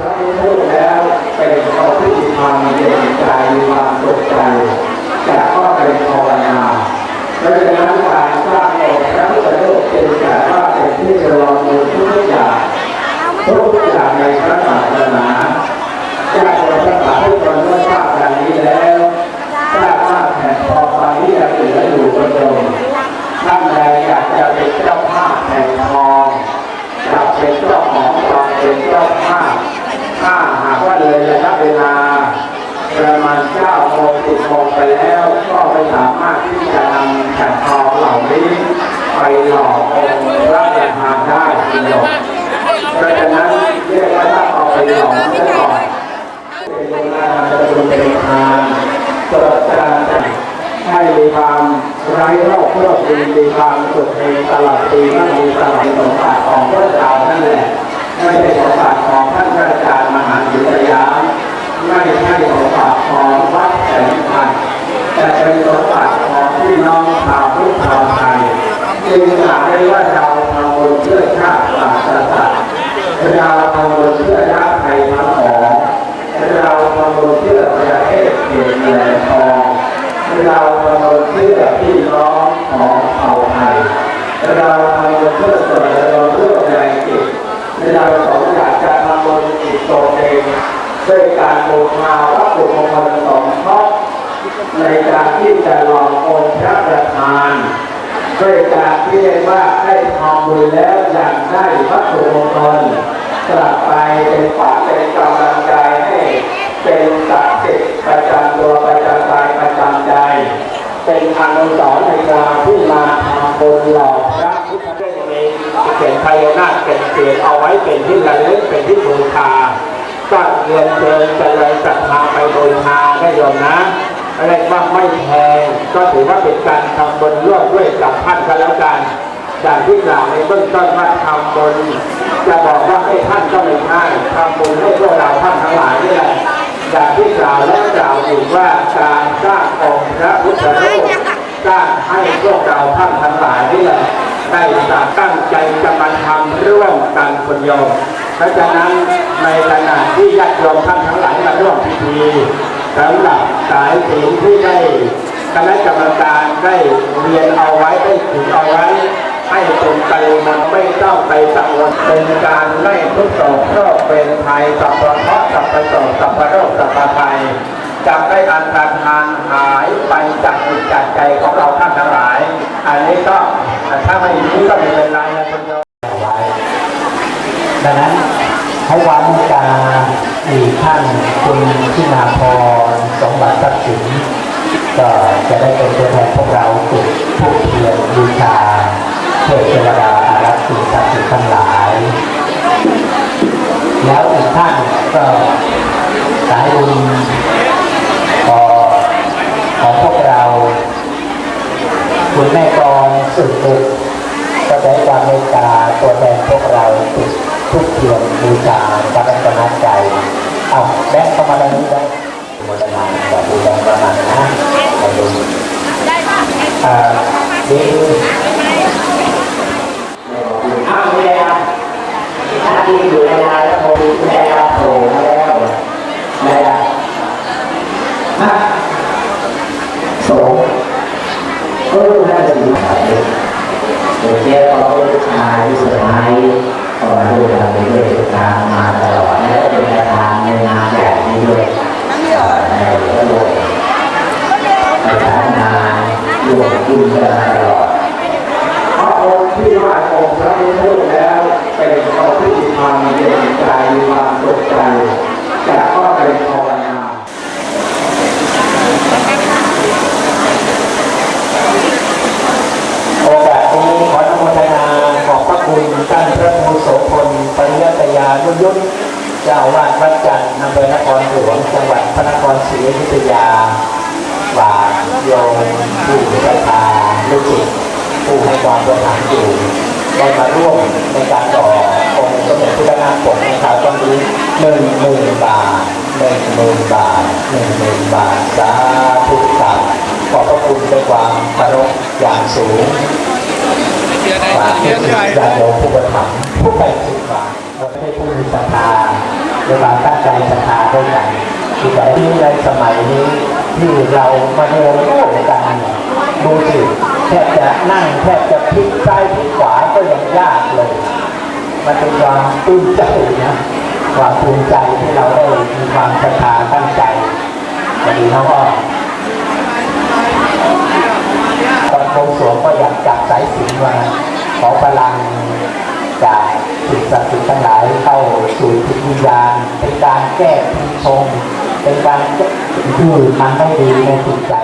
พระพุทธแล้วเป็นคนที่มีความเย็นใจมีความสุขใจจะก็เป็นภาวนาเพราะฉะนั้นการสร้างองค์พระพุทธรูปจึงจัดว่าเป็นที่รองมือทุกอย่างทุกอย่างในพระศาสนาญาติโยมทั้งหลายทุกคนเมื่อทราบดังนี้แล้วทราบว่าแผ่นทองใบที่ยังเหลืออยู่บนโลกท่านใดอยากจะเป็นเจ้าภาพแผ่นทอง จะเป็นเจ้าของเราเป็นเจ้าภาพถ้าหากว่าเลยระยะเวลา ประมาณเก้าโมง สิบโมงไปแล้วก็ไม่สามารถที่จะนำแผ่นทองเหล่านี้ ไปหล่อองค์พระประธานได้ทีเดียวเพราะฉะนั้นเรียกว่าถ้าเอาไปหล่อซะก่อนเป็นเวลาจะเป็นเป็นทานตรวจการให้มีความไร้โรคโรคดีมีความสุขในตลอดปีนั่นมีตลอดสมบัติของพระเจ้านั่นแหละไม่ใช่สมบัติของท่านพระอาจารย์มหาวิทยาไม่ใช่ของ หลมทองเราทำเพื่อพี่น้องของเผ่าไทยเราทำเพื่อส่วนเราเพื่อแรงจิตเราสองอยากจะทำบุญจิตตัวเองด้วยการบูชาวัตถุมงคลสองข้อในการที่จะรององค์พระประธานด้วยการที่เรียกว่าได้ทำบุญแล้วอยากได้วัตถุมงคลกลับไปเป็นฝา นอนุสรณ์ในกาที่มาทำบุญหล่อพระพุทธรูปนี้เขียนพญานาคเป็นเสียนเอาไว้เป็นที่ระลึกเป็นที่บูชาก็เรียนเชิญเจริญศรัทธาไปบูชาได้โยมนะอะไรกว่าไม่แพงก็ถือว่าเป็นการทำบุญร่วมด้วยกับท่านกันแล้วกันอย่างที่กล่าวในเบื้องต้นว่าทำบุญจะบอกว่าให้ท่านก็ไม่ใช่ทำบุญให้พวกเราท่านทั้งหลายนี่แหละอย่างที่กล่าวและกล่าวอีกว่าการสร้างองค์พระพุทธรูป สร้างให้พวกเราท่านทั้งหลายนี่แหละได้ตั้งใจจะมาทำร่วมกันคนโยมเพราะฉะนั้นในขณะที่ญาติโยมท่านทั้งหลายมาร่วมพิธีสำหรับสายศีลที่ได้คณะกรรมการได้เรียนเอาไว้ได้ถึงเอาไว้ ให้เป็นไปมันไม่ต้องไปสังวลเป็นการไม่ทุกข์โศกโรคเป็นภัยสัพพะเคราะห์สัพพะโศกสัพพะโรคสัพพะภัย จะได้อันตรธานหายไปจากจิตจากใจของเราท่านทั้งหลาย อันนี้ก็ถ้าไม่นี้ก็ไม่เป็นไรนะคุณโยมดังนั้นให้วันกาอีกท่านคุณที่นาพรสมบัติทรัพย์สินก็จะได้เป็นตัวแทนพวกเราจุดผู้เทียนบูชาเทพเทวดาอารักษ์สิ่งศักดิ์สิทธิ์ทั้งหลาย แล้วอีกท่านก็สายบุญของของพวกเรา คุณแม่กร สุดตุกก็ได้ความเมตตาตัวแทนพวกเราติดทุกเทียนบูชาพระรัตนใจเอาแบงค์เข้ามาตรงนี้ได้โมทนาแบบดูแบงค์ประมาณนะไปดูอ่าดีอ้าวไม่ได้ถ้าที่อยู่ในลายโพลีแม่โผล่มาแล้วแม่ฮะโส ก็น่าจะอยู่ไหนเดี๋ยวแกก็เป็นชายที่สุดท้ายก็มาดูแลไปด้วยทางมาตลอดและเป็นประธานในงานใหญ่าอาวาดวัดจันทร์อำเภอนครหลวงจังหวัดพระนครศรีอยุธยาฝากโยมผู้ศรัทธาลูกศิษย์ผู้ให้ความประทานอยู่ได้มาร่วมในการต่อองค์สมเด็จพระนางปกในคราวตอนนี้หนึ่งหมื่นบาทหนึ่งหมื่นบาทหนึ่งหมื่นบาทสาธุสาธุขอบพระคุณด้วยความเคารพอย่างสูงฝากญาติโยมผู้ประทับผู้ไปศึกษาวันให้ผู้มีศรัทธา ด้วยความตั้งใจศรัทธาด้วยกันที่แต่ที่ในสมัยนี้ที่เรามาเดินร่วมกันดูสิแทบจะนั่งแทบจะพลิกซ้ายพลิกขวาก็ยังยากเลย มันเป็นความตื้นใจนะความภูมิใจที่เราได้มีความศรัทธาตั้งใจวันนี้เขาก็ตอนโกงสรวงก็อยากจับสายสินมาขอพลังจากสิ่งศักดิ์สิทธิ์ทั้งหลายเข้า สู่จิตวิญญาณเป็นการแก้ปีชงเป็นการแก้คือทำให้ดีในจิตใจ